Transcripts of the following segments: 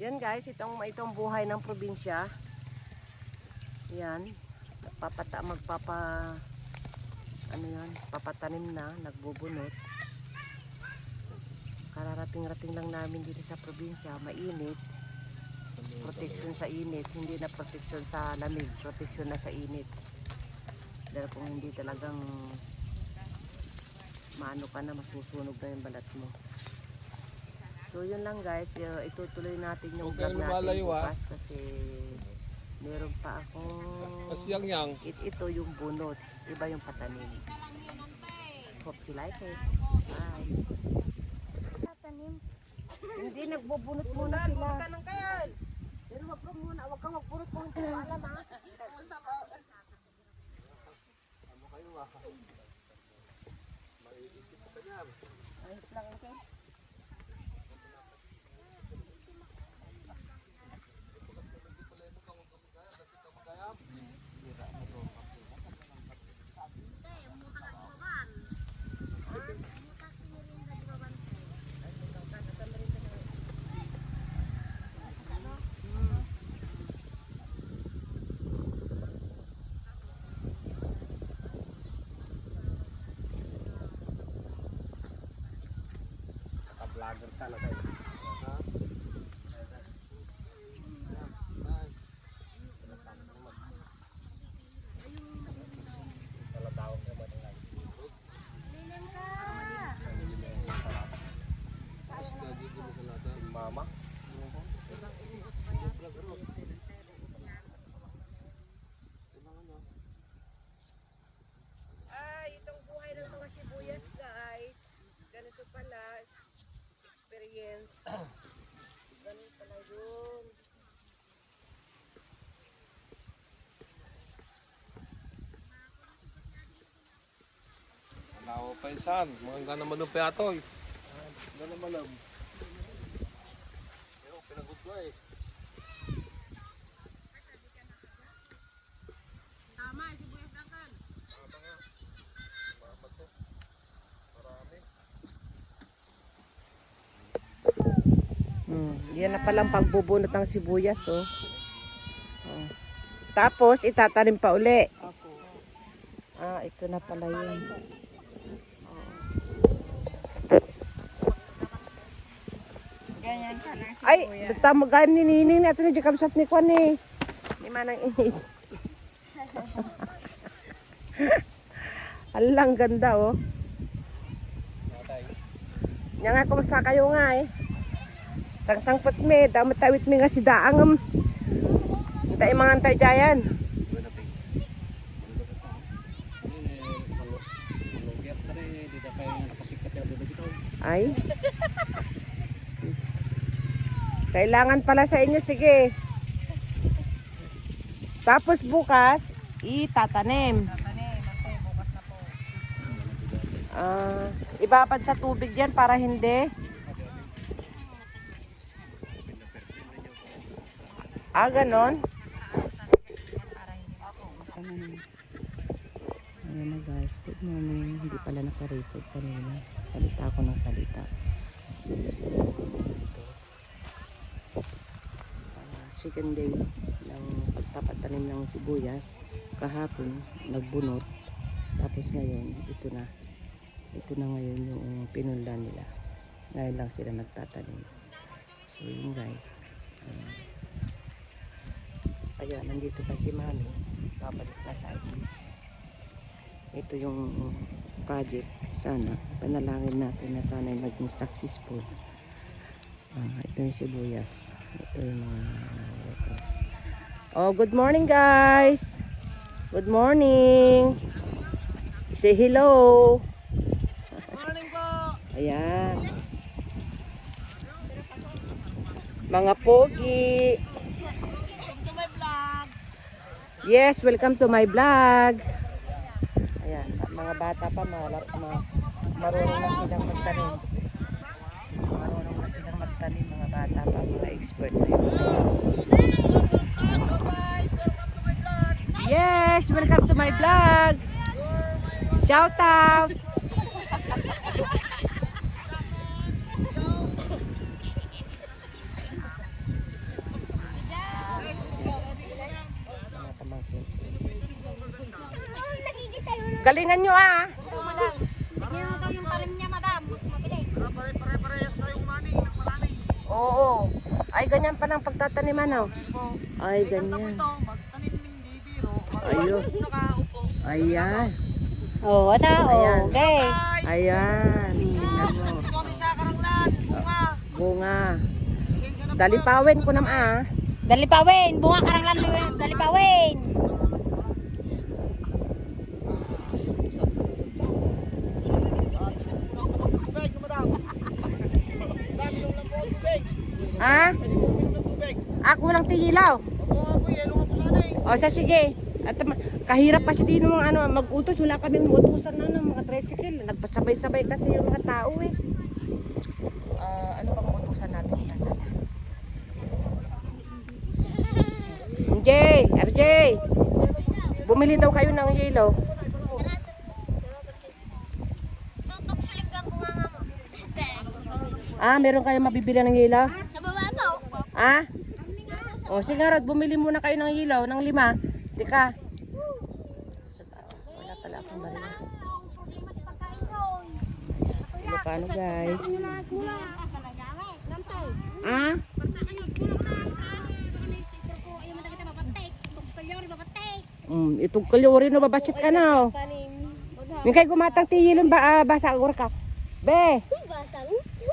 Yan guys, itong itong buhay ng probinsya. Yan. Papata magpapa ano yan, papatanim na, nagbubunot. Kararating-rating lang namin dito sa probinsya, mainit. Protection sa init, hindi na protection sa lamig, protection na sa init. Dahil kung hindi talagang maano ka na, masusunog na yung balat mo. So yun lang guys, uh, itutuloy natin yung Huwag vlog natin ah. bukas kasi meron pa akong Kasi yang yang. it, ito yung bunot, iba yung patanim. Hope you like it. Bye. Tatanim. Hindi, nagbubunot muna sila. Pero wag ka muna, wag kang magbunot kung hindi mo alam ha. Ayos lang okay. Naka-vlogger ka na kayo. Ha? Lilim ka. Mama. Ah, itong buhay ng mga sibuyas guys. Ganito pala. Experience. Ganito pala yun. Alawa pa isan. Mga gana manong peatoy. Gana malam. Pero pinagod ko eh. Yan na palang pagbubunot ng sibuyas, oh. oh. Tapos, itatanim pa uli. Ah, ito na pala yun. Ganyan ka lang si Ay, tama gan ni Nini na ito na kamsat ni Kwan eh. Ni manang init. Alang ganda oh. Nya nga kumusta kayo nga eh. Sangsang put me, damat tawit me nga si daang. Tay mga antay jayan. Ay. Kailangan pala sa inyo, sige. Tapos bukas, itatanim. Ah, ibabad sa tubig yan para hindi. Ah, ganon? Ayan na guys, good morning. Hindi pala naka-record kanina. Salita ako ng salita. Ah, second day ng pagpapatanim ng sibuyas. Kahapon, nagbunot. Tapos ngayon, ito na. Ito na ngayon yung pinunda nila. Ngayon lang sila nagtatanim. So yun guys. Ayan. Ayan, nandito pa si Mami. Babalik na sa Agnes. Ito yung project. Sana, panalangin natin na sana ay maging successful. Ah, ito yung sibuyas. Ito yung mga workers. Oh, good morning guys! Good morning! Say hello! Morning po! Ayan. Mga pogi. Yes, welcome to my vlog. Ayan, mga bata pa, malap, ma, marunong na silang magtanim. Marunong na silang magtanim, mga bata pa, mga expert na yun. Yes, welcome to my vlog. Shout out. Galingan nyo ah. Ito, madam. Bigyan mo daw yung niya, madam. Mas mabili. Pare-parehas tayong money ng marami. Oo. Ay, ganyan pa ng pagtataniman oh. Ay, ganyan. magtanim ng di biro. Ayun. Ayan. Oh, ata, Ayan. Okay. Ayan. Kami sa Karanglan. Bunga. Bunga. Na po. Dalipawin ko naman ah. Dalipawin. Bunga karanglan. Dalipawin. Tubig, madam. Dami yung lang po ang tubig. Pwede po uminom ng tubig. Ako lang tigilaw. Opo po, yelo nga po sana eh. O, sa sige. At kahirap kasi din ng ano, mag-utos. Wala kaming utusan na ng mga tricycle. Nagpasabay-sabay kasi yung mga tao eh. Ah, ano bang utusan natin? Nasaan? RJ! RJ! Bumili daw kayo ng yelo. Tutoksuling ka bunga nga mo. Ah, meron kayo mabibili ng yelo? Sa baba to. Ah? O, sige Rod, bumili muna kayo ng ilaw, ng lima. Tika. Wala pala akong baril. Ilocano guys. Ah? Mm, itong kalyori no babasit ka na. Oh. Yung kay gumatang tiyilon ba ah, basa ka. Be,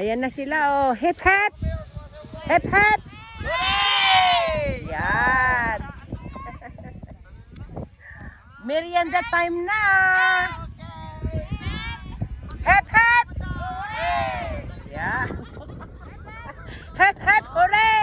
Ayan na sila oh. Hip hip. Hip hip. Yan. Merienda time na. Hip hip. Yeah. Hip hip. Hooray.